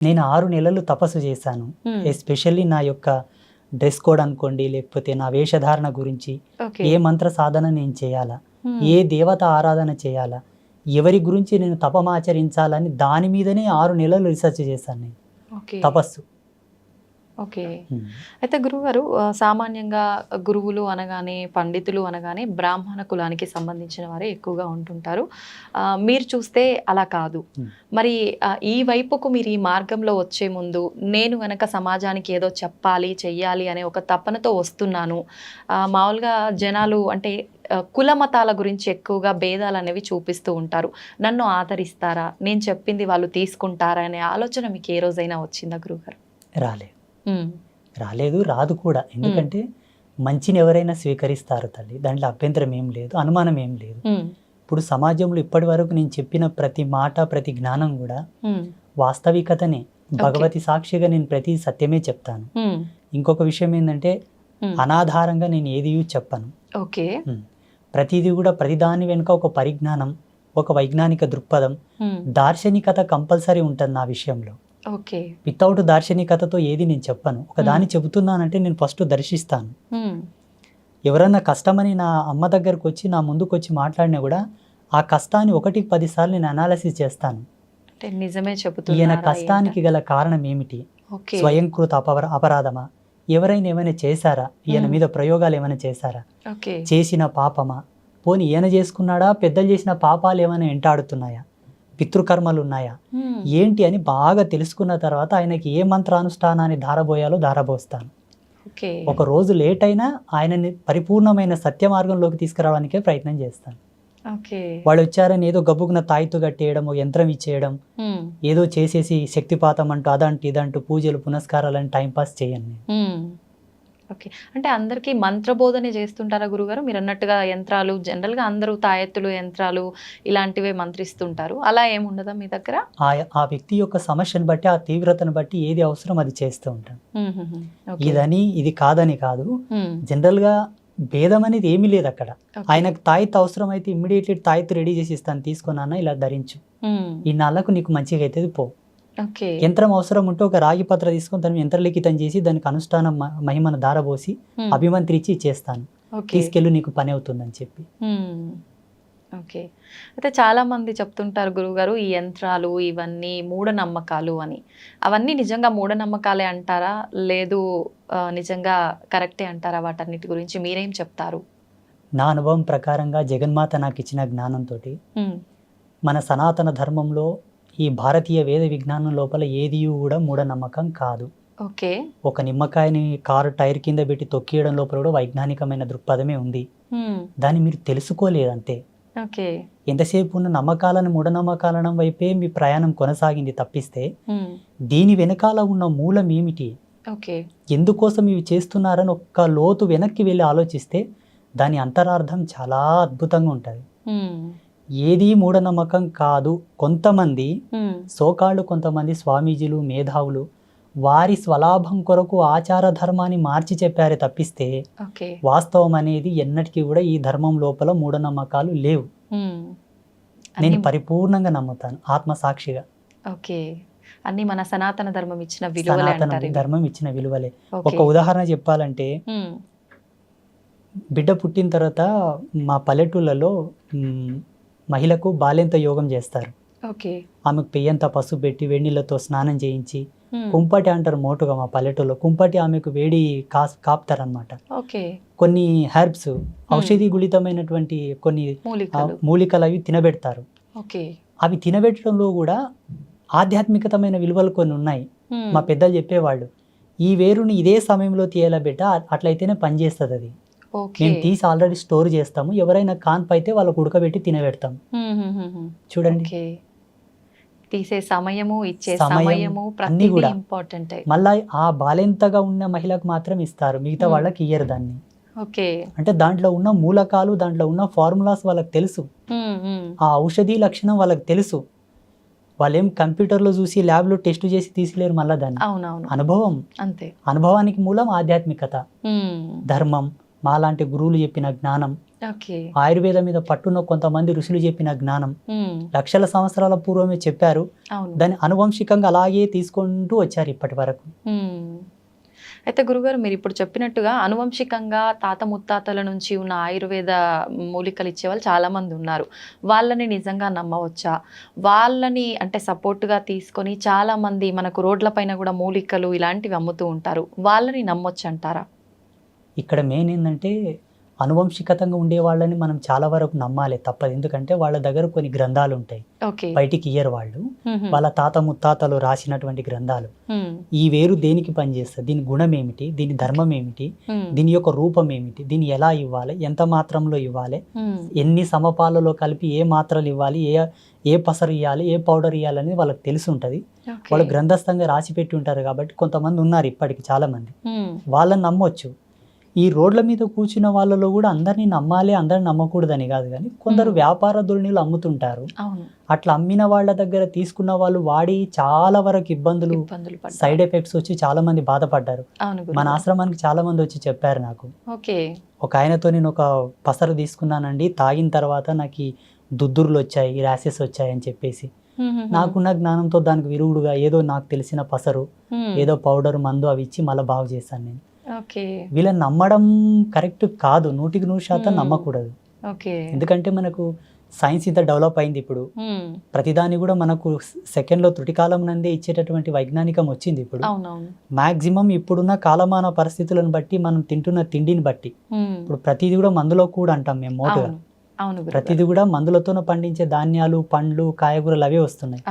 నేను ఆరు నెలలు తపస్సు చేశాను. ఉమ్, ఎస్పెషల్లీ నా యొక్క డ్రెస్ కోడ్ అనుకోండి లేకపోతే నా వేషధారణ గురించి ఏ మంత్ర సాధన నేను చేయాలా? ఉమ్, ఏ దేవత ఆరాధన చేయాలా? ఎవరి గురించి నేను తపమాచరించాలని దాని మీదనే ఆరు నెలలు రీసెర్చ్ చేశాను నేను. తపస్సు. ఓకే. అయితే గురువుగారు ఆ, సామాన్యంగా గురువులు అనగానే పండితులు అనగానే బ్రాహ్మణ కులానికి సంబంధించిన వారే ఎక్కువగా ఉంటుంటారు. మీరు చూస్తే అలా కాదు. Hmm. మరి ఈ వైపుకు మీరు ఈ మార్గంలో వచ్చే ముందు నేను గనక సమాజానికి ఏదో చెప్పాలి చెయ్యాలి అనే ఒక తపనతో వస్తున్నాను. మామూలుగా జనాలు అంటే కుల మతాల గురించి ఎక్కువగా భేదాలు అనేవి చూపిస్తూ ఉంటారు. నన్ను ఆదరిస్తారా? నేను చెప్పింది వాళ్ళు తీసుకుంటారా? అనే ఆలోచన మీకు ఏ రోజైనా వచ్చిందా గురువుగారు? రాలేదు. Hmm. రాలేదు రాదు కూడా ఎందుకంటే మంచిని ఎవరైనా స్వీకరిస్తారు తల్లి దాంట్లో అభ్యంతరం ఏం లేదు అనుమానం ఏం లేదు. ఇప్పుడు సమాజంలో ఇప్పటి వరకు నేను చెప్పిన ప్రతి మాట ప్రతి జ్ఞానం కూడా. వాస్తవికతనే భగవతి సాక్షిగా నేను ప్రతి సత్యమే చెప్తాను. ఇంకొక విషయం ఏంటంటే. అనాధారంగా నేను ఏది చెప్పను ఓకే. ప్రతిదీ కూడా ప్రతిదాని వెనుక ఒక పరిజ్ఞానం ఒక వైజ్ఞానిక దృక్పథం. దార్శనికత కంపల్సరీ ఉంటుంది నా విషయంలో ఓకే. వితౌట్ దార్శనికతతో ఏది నేను చెప్పను. ఒక దాన్ని చెబుతున్నానంటే నేను ఫస్ట్ దర్శిస్తాను. Hmm. ఎవరన్నా కష్టమని నా అమ్మ దగ్గరకు వచ్చి నా ముందుకు వచ్చి మాట్లాడినా కూడా ఆ కష్టాన్ని ఒకటికి పదిసార్లు నేను అనాలసిస్ చేస్తాను. అంటే నిజమే ఈయన చెబుతున్నారా కష్టానికి గల కారణం ఏమిటి? స్వయంకృత అపర అపరాధమా? ఎవరైనా ఏమైనా చేశారా? ఈయన Hmm. మీద ప్రయోగాలు ఏమైనా చేశారా? చేసిన పాపమా? పోని ఈయన చేసుకున్నాడా? పెద్దలు చేసిన పాపాలు ఏమైనా వెంటాడుతున్నాయా పితృకర్మలు ఉన్నాయా. ఏంటి అని బాగా తెలుసుకున్న తర్వాత ఆయనకి ఏ మంత్రానుష్ఠానాన్ని ధారబోయాలో ధారబోస్తాను ఒక రోజు లేట్ అయినా ఆయనని పరిపూర్ణమైన సత్య మార్గంలోకి తీసుకురావడానికే ప్రయత్నం చేస్తాను వాళ్ళు వచ్చారని ఏదో గబ్బుకున్న తాయితు కట్టేయడం యంత్రం ఇచ్చేయడం. ఏదో చేసేసి శక్తిపాతం అంటూ అదంటూ ఇదంటూ పూజలు పునస్కారాలని టైంపాస్ చేయను నేను. ఓకే. అంటే అందరికీ మంత్రబోధనే చేస్తుంటారా గురుగారు? మీరు అన్నట్టుగా యంత్రాలు జనరల్గా అందరూ తాయెత్తులు యంత్రాలు ఇలాంటివే మంత్రిస్తుంటారు. అలా ఏముండదా మీ దగ్గర? ఆ వ్యక్తి యొక్క సమస్యను బట్టి ఆ తీవ్రతను బట్టి ఏది అవసరం అది చేస్తూ ఉంటాను. ఇదని ఇది కాదని కాదు. జనరల్గా భేదం అనేది ఏమీ లేదు అక్కడ. ఆయనకు తాయిత్ అవసరం అయితే ఇమ్మీడియట్లీ తాయిత్ రెడీ చేసి ఇస్తాను తీసుకున్నానా ఇలా ధరించు. ఈ నాళ్ళకు నీకు మంచిగా అవుతుంది పో. యంత్రం అవసరం ఉంటే ఒక రాగి పత్ర తీసుకొని దాన్ని యంత్రలిఖితం చేసి దానికి అనుష్ఠానం మహిమను దారబోసి. అభిమంత్రించి ఇచ్చేస్తాను ఓకే. తీసుకెళ్ళి నీకు పని అవుతుందని చెప్పి. ఓకే. అయితే చాలా మంది చెప్తుంటారు గురువుగారు ఈ యంత్రాలు ఇవన్నీ మూఢనమ్మకాలు అని. అవన్నీ నిజంగా మూఢనమ్మకాలే అంటారా? లేదు నిజంగా కరెక్టే అంటారా వాటన్నిటి గురించి? మీరేం చెప్తారు? నా అనుభవం ప్రకారంగా జగన్మాత నాకు ఇచ్చిన జ్ఞానంతో. మన సనాతన ధర్మంలో ఈ భారతీయ వేద విజ్ఞానం లోపల ఏది కూడా మూఢనమ్మకం కాదు. ఓకే. ఒక నిమ్మకాయని కారు టైర్ కింద పెట్టి తొక్కియడం లోపల కూడా వైజ్ఞానికమైన దృక్పథమే ఉంది. దాన్ని మీరు తెలుసుకోలేదంతే. ఓకే. ఎంతసేపు ఉన్న నమ్మకాలను మూఢనమ్మకాలను వైపే మీ ప్రయాణం కొనసాగింది తప్పిస్తే. దీని వెనకాల ఉన్న మూలం ఏమిటి? ఓకే. ఎందుకోసం ఇవి చేస్తున్నారని ఒక్క లోతు వెనక్కి వెళ్ళి ఆలోచిస్తే దాని అంతరార్థం చాలా అద్భుతంగా ఉంటుంది. ఏది మూఢనమ్మకం కాదు కొంతమంది. సోకాళ్ళు కొంతమంది స్వామీజీలు మేధావులు వారి స్వలాభం కొరకు ఆచార ధర్మాన్ని మార్చి చెప్పారే తప్పిస్తే వాస్తవం అనేది ఎన్నటికీ కూడా ఈ ధర్మం లోపల మూఢనమ్మకాలు లేవు. నేను పరిపూర్ణంగా నమ్ముతాను ఆత్మసాక్షిగా ఓకే అన్ని మన సనాతన ధర్మం ఇచ్చిన సనాతన. ధర్మం ఇచ్చిన విలువలే ఒక ఉదాహరణ చెప్పాలంటే. బిడ్డ పుట్టిన తర్వాత మా పల్లెటూళ్ళలో మహిళకు బాల్యంత యోగం చేస్తారు. ఓకే. ఆమెకు పెయ్యంత పసుపు పెట్టి వేడినీళ్ళతో స్నానం చేయించి. కుంపటి అంటారు మోటుగా మా పల్లెటూళ్ళలో కుంపటి ఆమెకు వేడి కాస్ కాపుతారనమాట ఓకే. కొన్ని హెర్బ్స్ ఔషధి గుళితమైనటువంటి కొన్ని మూలికలు. అవి తినబెడతారు. అవి తినబెట్టడంలో కూడా ఆధ్యాత్మికతమైన విలువలు కొన్ని ఉన్నాయి. మా పెద్దలు చెప్పేవాళ్ళు ఈ వేరుని ఇదే సమయంలో తీయాల బిడ్డ? అట్లయితేనే పనిచేస్తుంది అది. మేము తీసి ఆల్రెడీ స్టోర్ చేస్తాము. ఎవరైనా కాన్పు అయితే వాళ్ళకు ఉడకబెట్టి తినబెడతాం. చూడండి. తీసే సమయము ఇచ్చే సమయం, సమయము అన్నీ కూడా. ఇంపార్టెంట్ మళ్ళా ఆ బాలెంతగా ఉన్న మహిళకు మాత్రం ఇస్తారు. మిగతా. వాళ్ళకి ఇయ్యరు దాన్ని. ఓకే. అంటే దాంట్లో ఉన్న మూలకాలు దాంట్లో ఉన్న ఫార్ములాస్ వాళ్ళకి తెలుసు. ఆ ఔషధి లక్షణం వాళ్ళకి తెలుసు. వాళ్ళేం కంప్యూటర్లో చూసి ల్యాబ్లో టెస్ట్ చేసి తీసిలేరు మళ్ళా దాన్ని. అనుభవం. అంతే. అనుభవానికి మూలం ఆధ్యాత్మికత. ధర్మం. మాలాంటి గురువులు చెప్పిన జ్ఞానం. ఓకే. ఆయుర్వేదం మీద పట్టున్న కొంతమంది ఋషులు చెప్పిన జ్ఞానం. లక్షల సంవత్సరాల పూర్వమే చెప్పారు. దాన్ని అనువంశికంగా అలాగే తీసుకుంటూ వచ్చారు ఇప్పటి వరకు. అయితే గురుగారు మీరు ఇప్పుడు చెప్పినట్టుగా అనువంశికంగా తాత ముత్తాతల నుంచి ఉన్న ఆయుర్వేద మూలికలు ఇచ్చేవాళ్ళు చాలా మంది ఉన్నారు. వాళ్ళని నిజంగా నమ్మవచ్చా? వాళ్ళని అంటే సపోర్ట్గా తీసుకొని చాలా మంది మనకు రోడ్ల పైన కూడా మూలికలు ఇలాంటివి అమ్ముతూ ఉంటారు. వాళ్ళని నమ్మొచ్చు అంటారా ఇక్కడ మెయిన్ ఏంటంటే అనువంశికతంగా ఉండే వాళ్ళని మనం చాలా వరకు నమ్మాలి తప్పదు. ఎందుకంటే వాళ్ళ దగ్గర కొన్ని గ్రంథాలు ఉంటాయి. బయటికి ఇయ్యరు వాళ్ళు. వాళ్ళ తాత ముత్తాతలు రాసినటువంటి గ్రంథాలు. ఈ వేరు దేనికి పనిచేస్తుంది? దీని గుణం ఏమిటి? దీని ధర్మం ఏమిటి. దీని యొక్క రూపం ఏమిటి? దీన్ని ఎలా ఇవ్వాలి? ఎంత మాత్రంలో ఇవ్వాలి. ఎన్ని సమపాలలో కలిపి ఏ మాత్రలు ఇవ్వాలి? ఏ ఏ పసరు ఇవ్వాలి ఏ పౌడర్ ఇవ్వాలి అనేది వాళ్ళకి తెలిసి ఉంటుంది. వాళ్ళు గ్రంథస్థంగా రాసి పెట్టి ఉంటారు కాబట్టి కొంతమంది ఉన్నారు ఇప్పటికి చాలా మంది. వాళ్ళని నమ్మొచ్చు. ఈ రోడ్ల మీద కూర్చున్న వాళ్ళలో కూడా అందరినీ నమ్మాలి అందరిని నమ్మకూడదని కాదు కానీ కొందరు. వ్యాపార ధోరణిలో అమ్ముతుంటారు అట్లా అమ్మిన వాళ్ళ దగ్గర తీసుకున్న వాళ్ళు వాడి చాలా వరకు ఇబ్బందులు. సైడ్ ఎఫెక్ట్స్ వచ్చి చాలా మంది బాధపడ్డారు మన. ఆశ్రమానికి చాలా మంది వచ్చి చెప్పారు నాకు ఒక ఆయనతో నేను ఒక పసరు తీసుకున్నానండి తాగిన తర్వాత నాకు ఈ దుద్దుర్లు వచ్చాయి ర్యాసెస్ వచ్చాయి అని చెప్పేసి. నాకున్న జ్ఞానంతో దానికి విరుగుడుగా ఏదో నాకు తెలిసిన పసరు. ఏదో పౌడర్ మందు అవి ఇచ్చి మళ్ళీ బాగు చేశాను నేను వీళ్ళని నమ్మడం కరెక్ట్ కాదు. నూటికి నూరు శాతం. నమ్మకూడదు. ఓకే. ఎందుకంటే మనకు సైన్స్ ఇంత డెవలప్ అయింది ఇప్పుడు. ప్రతిదాని కూడా మనకు సెకండ్లో త్రుటి కాలం నందే ఇచ్చేటటువంటి వైజ్ఞానికం వచ్చింది ఇప్పుడు. మాక్సిమం ఇప్పుడున్న కాలమాన పరిస్థితులను బట్టి మనం తింటున్న తిండిని బట్టి. ఇప్పుడు ప్రతిదీ కూడా మందులో కూడా అంటాం మేము మోటుగా. ప్రతిదీ కూడా మందులతోనే పండించే ధాన్యాలు పండ్లు కాయగూరలు అవే వస్తున్నాయి.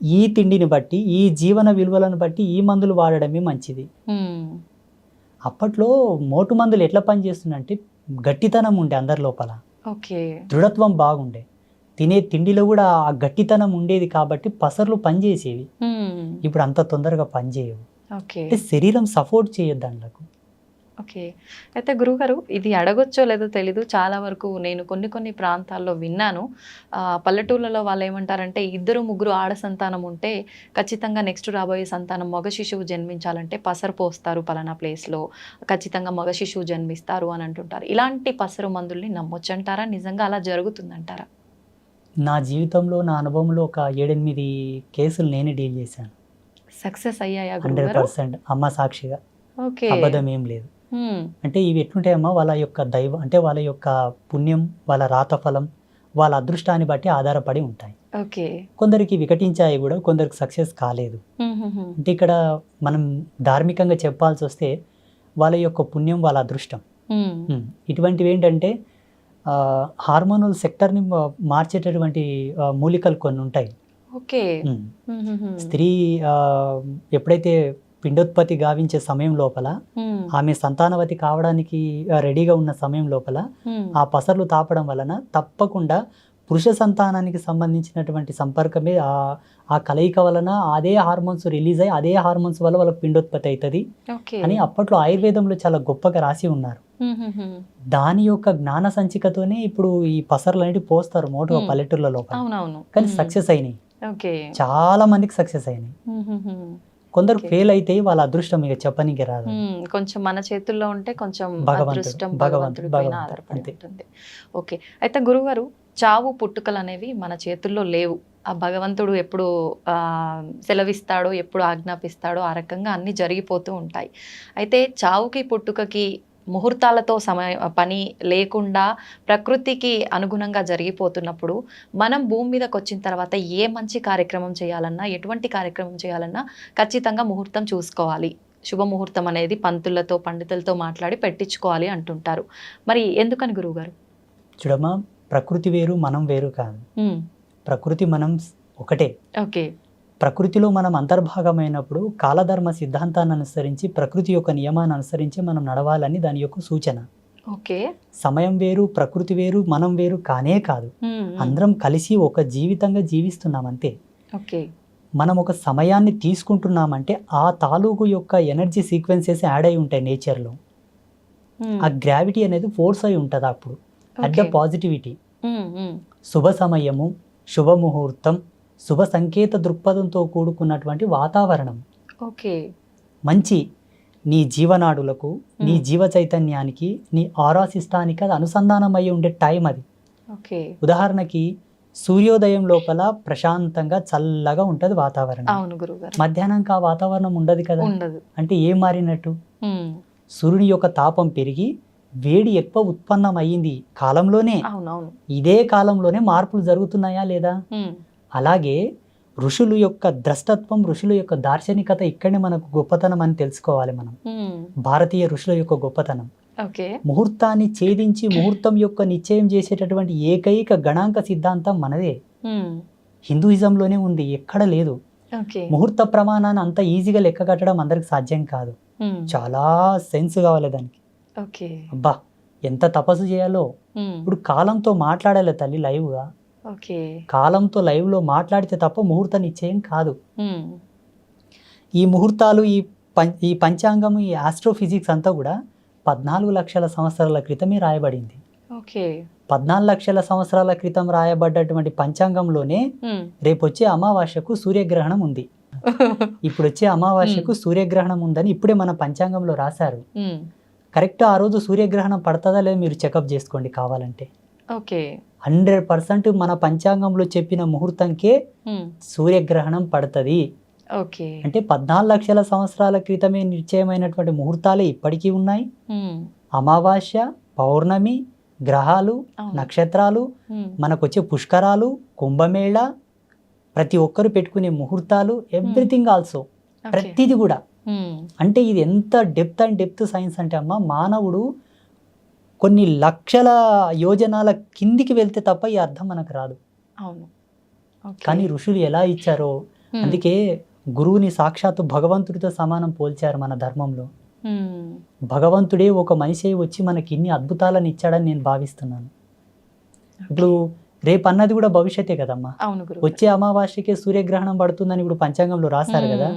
ఈ తిండిని బట్టి ఈ జీవన విలువలను బట్టి ఈ మందులు వాడడమే మంచిది. అప్పట్లో మోటు మందులు ఎట్లా పనిచేస్తుందంటే గట్టితనం ఉండే అందరి లోపల. ఓకే. దృఢత్వం బాగుండే. తినే తిండిలో కూడా ఆ గట్టితనం ఉండేది కాబట్టి పసర్లు పనిచేసేవి. ఇప్పుడు అంత తొందరగా పనిచేయవు. అంటే శరీరం సపోర్ట్ చేయొద్దు దాంట్లకు. ఓకే. అయితే గురుగారు ఇది అడగొచ్చో లేదో తెలీదు. చాలా వరకు నేను కొన్ని కొన్ని ప్రాంతాల్లో విన్నాను. పల్లెటూళ్ళలో వాళ్ళు ఏమంటారంటే ఇద్దరు ముగ్గురు ఆడ సంతానం ఉంటే ఖచ్చితంగా నెక్స్ట్ రాబోయే సంతానం మగ శిశువు జన్మించాలంటే పసరు పోస్తారు పలానా ప్లేస్లో. ఖచ్చితంగా మగ శిశువు జన్మిస్తారు అని అంటుంటారు. ఇలాంటి పసరు మందుల్ని నమ్మొచ్చంటారా? నిజంగా అలా జరుగుతుందంటారా? నా జీవితంలో నా అనుభవంలో ఒక ఏడెనిమిది కేసులు నేనే డీల్ చేశాను. సక్సెస్ అయ్యాయా హండ్రెడ్ పర్సెంట్. అమ్మ సాక్షిగా. ఓకే. అబద్ధం ఏం లేదు. అంటే ఇవి ఎట్లుంటాయమ్మా? వాళ్ళ యొక్క దైవం అంటే వాళ్ళ యొక్క పుణ్యం వాళ్ళ రాతఫలం వాళ్ళ అదృష్టాన్ని బట్టి ఆధారపడి ఉంటాయి. ఓకే కొందరికి వికటించాయి కూడా కొందరికి సక్సెస్ కాలేదు. మ్మ్, మ్మ్. అంటే ఇక్కడ మనం ధార్మికంగా చెప్పాల్సి వస్తే వాళ్ళ యొక్క పుణ్యం వాళ్ళ అదృష్టం. ఇటువంటివి ఏంటంటే హార్మోనల్ సెక్టర్ని మార్చేటటువంటి మూలికలు కొన్ని ఉంటాయి. ఓకే. స్త్రీ ఎప్పుడైతే పిండోత్పత్తి గావించే సమయం లోపల. ఆమె సంతానవతి కావడానికి రెడీగా ఉన్న సమయం లోపల. ఆ పసర్లు తాపడం వలన తప్పకుండా పురుష సంతానానికి సంబంధించినటువంటి సంపర్కమే ఆ ఆ కలయిక వలన అదే హార్మోన్స్ రిలీజ్ అయ్యి అదే హార్మోన్స్ వల్ల వాళ్ళకి పిండోత్పత్తి అవుతుంది అని అప్పట్లో ఆయుర్వేదంలో చాలా గొప్పగా రాసి ఉన్నారు. దాని యొక్క జ్ఞాన సంచికతోనే ఇప్పుడు ఈ పసర్లు అనేవి పోస్తారు మోటుగా. పల్లెటూర్ల లోపల అవునవును కానీ. సక్సెస్ అయినాయి చాలా మందికి సక్సెస్ అయినాయి. కొందరు. ఫెయిల్ అయితే వాళ్ళ అదృష్టం ఇక చెప్పనీకి రాదు. కొంచెం మన చేతుల్లో ఉంటే కొంచెం భగవంతుడు, అదృష్టం భగవంతుడు, పైన ఆధారపడి. ఉంటుంది ఓకే అయితే గురుగారు చావు పుట్టుకలు అనేవి మన చేతుల్లో లేవు ఆ భగవంతుడు ఎప్పుడు ఆ, సెలవిస్తాడో ఎప్పుడు ఆజ్ఞాపిస్తాడో ఆ రకంగా అన్ని జరిగిపోతూ ఉంటాయి అయితే చావుకి పుట్టుకకి ముహూర్తాలతో సమయ పని లేకుండా ప్రకృతికి అనుగుణంగా జరిగిపోతున్నప్పుడు మనం భూమి మీదకి వచ్చిన తర్వాత ఏ మంచి కార్యక్రమం చేయాలన్నా ఎటువంటి కార్యక్రమం చేయాలన్నా ఖచ్చితంగా ముహూర్తం చూసుకోవాలి. శుభముహూర్తం అనేది పంతులతో పండితులతో మాట్లాడి పెట్టించుకోవాలి అంటుంటారు. మరి ఎందుకని గురువుగారు? చూడమ్మా ప్రకృతి వేరు మనం వేరు కాదు. ప్రకృతి మనం ఒకటే. ఓకే. ప్రకృతిలో మనం అంతర్భాగమైనప్పుడు కాలధర్మ సిద్ధాంతాన్ని అనుసరించి ప్రకృతి యొక్క నియమాన్ని అనుసరించి మనం నడవాలని దాని యొక్క సూచన. ఓకే. సమయం వేరు ప్రకృతి వేరు మనం వేరు కానే కాదు. అందరం కలిసి ఒక జీవితంగా జీవిస్తున్నాం అంతే. ఓకే. మనం ఒక సమయాన్ని తీసుకుంటున్నామంటే ఆ తాలూకు యొక్క ఎనర్జీ సీక్వెన్సెస్ యాడ్ అయి ఉంటాయి నేచర్లో. ఆ గ్రావిటీ అనేది ఫోర్స్ అయి ఉంటుంది అప్పుడు. At the. పాజిటివిటీ. శుభ సమయము శుభముహూర్తం శుభ సంకేత దృక్పథంతో కూడుకున్నటువంటి వాతావరణం. ఓకే. మంచి నీ జీవనాడులకు నీ. జీవ చైతన్యానికి నీ ఆరా సిస్టానికి అది అనుసంధానం అయి ఉండే టైం అది. ఓకే. ఉదాహరణకి సూర్యోదయం లోపల ప్రశాంతంగా చల్లగా ఉంటుంది వాతావరణం. అవును గురుగారు. మధ్యాహ్నంకి ఆ వాతావరణం ఉండదు కదా? అంటే ఏం మారినట్టు? సూర్యుని యొక్క తాపం పెరిగి వేడి ఎక్కువ ఉత్పన్నం అయ్యింది కాలంలోనే. ఇదే కాలంలోనే మార్పులు జరుగుతున్నాయా లేదా? అలాగే ఋషులు యొక్క ద్రష్టత్వం ఋషుల యొక్క దార్శనికత ఇక్కడనే మనకు గొప్పతనం అని తెలుసుకోవాలి మనం. భారతీయ ఋషుల యొక్క గొప్పతనం. ముహూర్తాన్ని ఛేదించి ముహూర్తం యొక్క నిశ్చయం చేసేటటువంటి ఏకైక గణాంక సిద్ధాంతం మనదే. హిందూయిజంలోనే ఉంది ఎక్కడ లేదు. ముహూర్త ప్రమాణాన్ని అంత ఈజీగా లెక్క కట్టడం అందరికి సాధ్యం కాదు. చాలా సెన్స్ కావాలి దానికి. ఓకే. అబ్బా ఎంత తపస్సు చేయాలో. ఇప్పుడు కాలంతో మాట్లాడాలి తల్లి లైవ్గా. కాలంతో లైవ్లో మాట్లాడితే తప్ప ముహూర్త నిశ్చయం కాదు. ఈ ముహూర్తాలు ఈ ఈ పంచాంగం ఈ ఆస్ట్రోఫిజిక్స్ అంతా కూడా పద్నాలుగు లక్షల సంవత్సరాల క్రితమే రాయబడింది. ఓకే. పద్నాలుగు లక్షల సంవత్సరాల క్రితం రాయబడ్డటువంటి పంచాంగంలోనే రేపు వచ్చే అమావాస్యకు సూర్యగ్రహణం ఉంది. ఇప్పుడు వచ్చే అమావాస్యకు సూర్యగ్రహణం ఉందని ఇప్పుడే మన పంచాంగంలో రాశారు. కరెక్ట్ ఆ రోజు సూర్యగ్రహణం పడుతుందా లేదా మీరు చెకప్ చేసుకోండి కావాలంటే. ఓకే. హండ్రెడ్ పర్సెంట్ మన పంచాంగంలో చెప్పిన ముహూర్తంకే ఉమ్, సూర్యగ్రహణం పడుతుంది. ఓకే. అంటే పద్నాలుగు లక్షల సంవత్సరాల క్రితమే నిశ్చయమైనటువంటి ముహూర్తాలే ఇప్పటికీ ఉన్నాయి. ఉమ్, అమావాస్య పౌర్ణమి గ్రహాలు. నక్షత్రాలు ఉమ్, మనకు వచ్చే పుష్కరాలు కుంభమేళ ప్రతి ఒక్కరు పెట్టుకునే ముహూర్తాలు ఎవ్రీథింగ్ ఆల్సో. ప్రతిది కూడా. అంటే ఇది ఎంత డెప్త్ అండ్ డెప్త్ సైన్స్ అంటే అమ్మ మానవుడు కొన్ని లక్షల యోజనాల కిందికి వెళ్తే తప్ప ఈ అర్థం మనకు రాదు. అవును. కానీ ఋషులు ఎలా ఇచ్చారో అందుకే గురువుని సాక్షాత్తు భగవంతుడితో సమానం పోల్చారు మన ధర్మంలో. భగవంతుడే ఒక మనిషి వచ్చి మనకి ఇన్ని అద్భుతాలను ఇచ్చాడని నేను భావిస్తున్నాను. ఇప్పుడు రేపు అన్నది కూడా భవిష్యత్తే కదమ్మా. వచ్చే అమావాస్యకే సూర్యగ్రహణం పడుతుందని ఇప్పుడు పంచాంగంలో రాశారు కదా.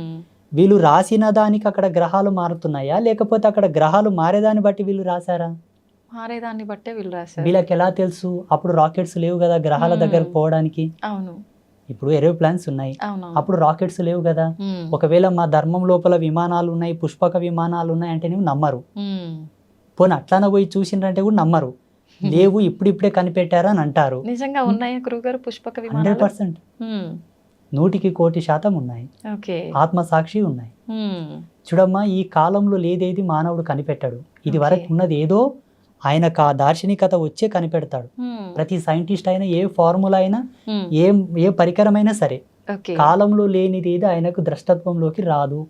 వీళ్ళు రాసిన దానికి అక్కడ గ్రహాలు మారుతున్నాయా? లేకపోతే అక్కడ గ్రహాలు మారేదాన్ని బట్టి వీళ్ళు రాశారా? మారేదాన్ని బట్టే వీళ్ళు రాశారు. వీళ్ళకి ఎలా తెలుసు? అప్పుడు రాకెట్స్ లేవు కదా గ్రహాల. దగ్గరకు పోవడానికి. అవును. ఇప్పుడు ఏరోప్లాన్స్ ఉన్నాయి. అప్పుడు రాకెట్స్ లేవు కదా. ఒకవేళ మా ధర్మం లోపల విమానాలు ఉన్నాయి పుష్పక విమానాలు ఉన్నాయి అంటే నువ్వు నమ్మరు. పోనీ అట్లానే పోయి చూసిండ్రంటే కూడా నమ్మరు. లేవు ఇప్పుడిప్పుడే కనిపెట్టారా అని అంటారు. నిజంగా ఉన్నాయా గురుగారు పుష్పక హండ్రెడ్ పర్సెంట్. నూటికి కోటి శాతం ఉన్నాయి. ఓకే. ఆత్మసాక్షి ఉన్నాయి. చూడమ్మా ఈ కాలంలో లేదేది మానవుడు కనిపెట్టాడు. ఇది. వరకు ఉన్నది ఏదో ఆయనకు ఆ దార్శనికత వచ్చే కనిపెడతాడు. ప్రతి సైంటిస్ట్ అయినా ఏ ఫార్ములా అయినా ఏ ఏ పరికరమైనా సరే కాలంలో లేనిది ఏది ఆయనకు ద్రష్టత్వంలోకి రాదు.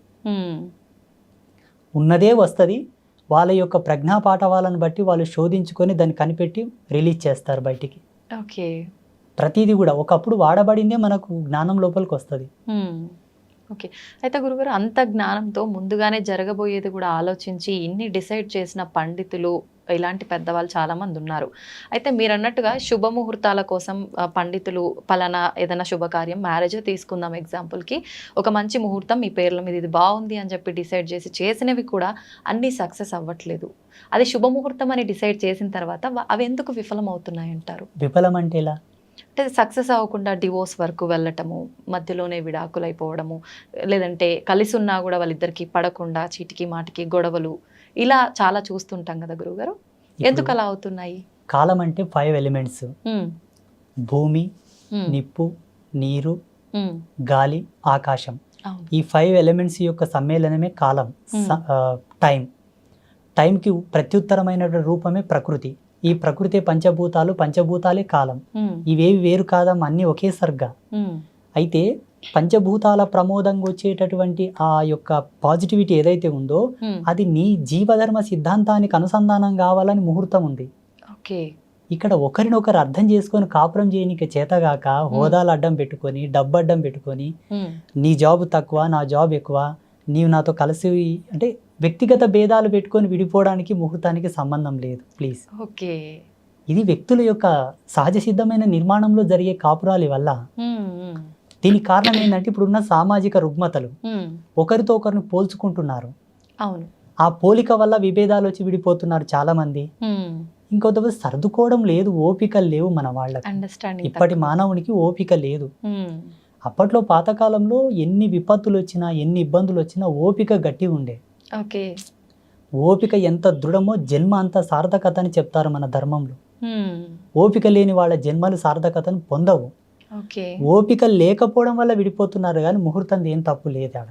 ఉన్నదే వస్తుంది. వాళ్ళ యొక్క ప్రజ్ఞా పాఠవాలను బట్టి వాళ్ళు శోధించుకొని దాన్ని కనిపెట్టి రిలీజ్ చేస్తారు బయటికి. ఓకే. ప్రతిదీ కూడా ఒకప్పుడు వాడబడిందే మనకు జ్ఞానం లోపలికి వస్తుంది. ఓకే. అయితే గురుగారు అంత జ్ఞానంతో ముందుగానే జరగబోయేది కూడా ఆలోచించి ఇన్ని డిసైడ్ చేసిన పండితులు ఇలాంటి పెద్దవాళ్ళు చాలా మంది ఉన్నారు. అయితే మీరు అన్నట్టుగా శుభముహూర్తాల కోసం పండితులు పలానా ఏదైనా శుభకార్యం మ్యారేజ్ తీసుకుందాం ఎగ్జాంపుల్కి ఒక మంచి ముహూర్తం మీ పేర్ల మీద ఇది బాగుంది అని చెప్పి డిసైడ్ చేసి చేసినవి కూడా అన్నీ సక్సెస్ అవ్వట్లేదు. అది శుభముహూర్తం అని డిసైడ్ చేసిన తర్వాత అవి ఎందుకు విఫలం అవుతున్నాయి అంటారు విఫలం అంటే ఎలా? అంటే సక్సెస్ అవ్వకుండా డివోర్స్ వరకు వెళ్ళటము మధ్యలోనే విడాకులు అయిపోవడము లేదంటే కలిసి ఉన్నా కూడా వాళ్ళిద్దరికి పడకుండా చీటికి మాటికి గొడవలు ఇలా చాలా చూస్తుంటాం కదా గురుగారు ఎందుకు అలా అవుతున్నాయి? కాలం అంటే ఫైవ్ ఎలిమెంట్స్ భూమి నిప్పు నీరు గాలి ఆకాశం. ఈ ఫైవ్ ఎలిమెంట్స్ యొక్క సమ్మేళనమే కాలం టైం టైంకి ప్రత్యుత్తరమైనటువంటి రూపమే ప్రకృతి. ఈ ప్రకృతి పంచభూతాలు పంచభూతాలే కాలం. ఇవేవి వేరు కాదమ్మా అన్నీ ఒకే సర్గా ఉమ్, అయితే పంచభూతాల ప్రమోదంగా వచ్చేటటువంటి ఆ యొక్క పాజిటివిటీ ఏదైతే ఉందో ఉమ్, అది నీ జీవధర్మ సిద్ధాంతానికి అనుసంధానం కావాలని ముహూర్తం ఉంది. ఓకే. ఇక్కడ ఒకరినొకరు అర్థం చేసుకొని కాపురం చేయనికి చేతగాక హోదాలు అడ్డం పెట్టుకొని డబ్బు అడ్డం పెట్టుకొని ఉమ్, నీ జాబ్ తక్కువ నా జాబ్ ఎక్కువ నీవు నాతో కలిసి అంటే వ్యక్తిగత భేదాలు పెట్టుకొని విడిపోవడానికి ముహూర్తానికి సంబంధం లేదు ప్లీజ్ ఓకే. ఇది వ్యక్తుల యొక్క సహజ సిద్ధమైన నిర్మాణంలో జరిగే కాపురాలి వల్ల. దీనికి కారణం ఏంటంటే ఇప్పుడున్న సామాజిక రుగ్మతలు ఒకరితో ఒకరిని పోల్చుకుంటున్నారు. అవును. ఆ పోలిక వల్ల విభేదాలు వచ్చి విడిపోతున్నారు చాలా మంది ఇంకొంతమంది సర్దుకోవడం లేదు ఓపిక లేవు మన వాళ్ళకి. ఇప్పటి మానవునికి ఓపిక లేదు. అప్పట్లో పాతకాలంలో ఎన్ని విపత్తులు వచ్చినా ఎన్ని ఇబ్బందులు వచ్చినా ఓపిక గట్టి ఉండే. ఓకే. ఓపిక ఎంత దృఢమో జన్మ అంత సార్థకత అని చెప్తారు మన ధర్మంలో. ఓపిక లేని వాళ్ళ జన్మలు సార్థకతను పొందవు. ఓపిక లేకపోవడం వల్ల విడిపోతున్నారు కానీ ముహూర్తం ఏం తప్పు లేదు ఆడ.